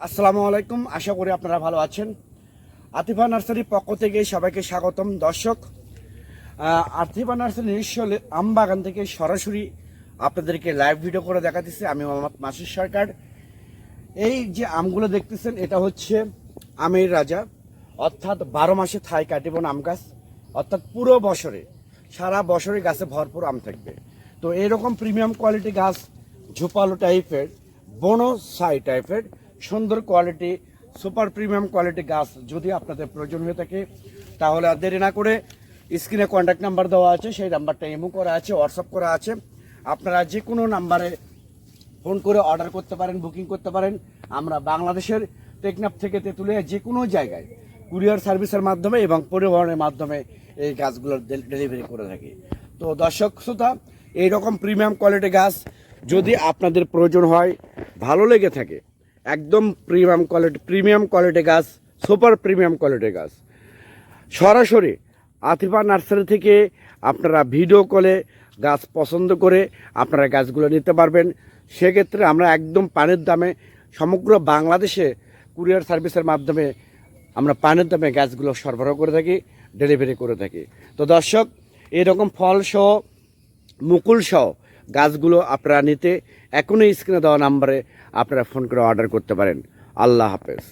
আসসালামু আলাইকুম, আশা করি আপনারা ভালো আছেন। আতিফা নার্সারির পক্ষ থেকে সবাইকে স্বাগতম। দর্শক আতিফা নার্সারি নিজস্ব লে- আম বাগান থেকে সরাসরি আপনাদেরকে লাইভ ভিডিও করে দেখাতেছি। আমি মোহাম্মদ মাসুদ সরকার। এই যে আমগুলো দেখতেছেন, এটা হচ্ছে আমের রাজা। অর্থাৎ বারো মাসে থাই কাটিবন আম গাছ। অর্থাৎ পুরো বছরে, সারা বছরে গাছে ভরপুর আম থাকবে। তো এরকম প্রিমিয়াম কোয়ালিটি গাছ ঝোপালো টাইপের বনো সাই টাইপের সুন্দর কোয়ালিটি, সুপার প্রিমিয়াম কোয়ালিটি গাছ যদি আপনাদের প্রয়োজন হয়ে থাকে, তাহলে আর দেরি না করে স্ক্রিনে কন্ট্যাক্ট নাম্বার দেওয়া আছে, সেই নাম্বারটা ইমো করা আছে হোয়াটসঅ্যাপ করা আছে। আপনারা যে কোনো নাম্বারে ফোন করে অর্ডার করতে পারেন বুকিং করতে পারেন। আমরা বাংলাদেশের টেকনাফ থেকে তেঁতুলিয়া যে কোনো জায়গায় কুরিয়ার সার্ভিসের মাধ্যমে এবং পরিবহনের মাধ্যমে এই গাছগুলো ডেলিভারি করে থাকি। তো দর্শক, শ্রোতা, এইরকম প্রিমিয়াম কোয়ালিটি গাছ যদি আপনাদের প্রয়োজন হয়, ভালো লেগে থাকে একদম প্রিমিয়াম কোয়ালিটি প্রিমিয়াম কোয়ালিটি গাছ সুপার প্রিমিয়াম কোয়ালিটি গাছ। সরাসরি আতিফা নার্সারি থেকে আপনারা ভিডিও কলে গাছ পছন্দ করে আপনারা গাছগুলো নিতে পারবেন। সেক্ষেত্রে আমরা একদম পানির দামে সমগ্র বাংলাদেশে কুরিয়ার সার্ভিসের মাধ্যমে আমরা পানির দামে গাছগুলো সরবরাহ করে থাকি ডেলিভারি করে থাকি। তো দর্শক, এরকম ফল সহ, মুকুল সহ গাছগুলো আপনারা নিতে এখনই স্ক্রিনে দেওয়া নাম্বারে আপনারা ফোন করে অর্ডার করতে পারেন। আল্লাহ হাফেজ।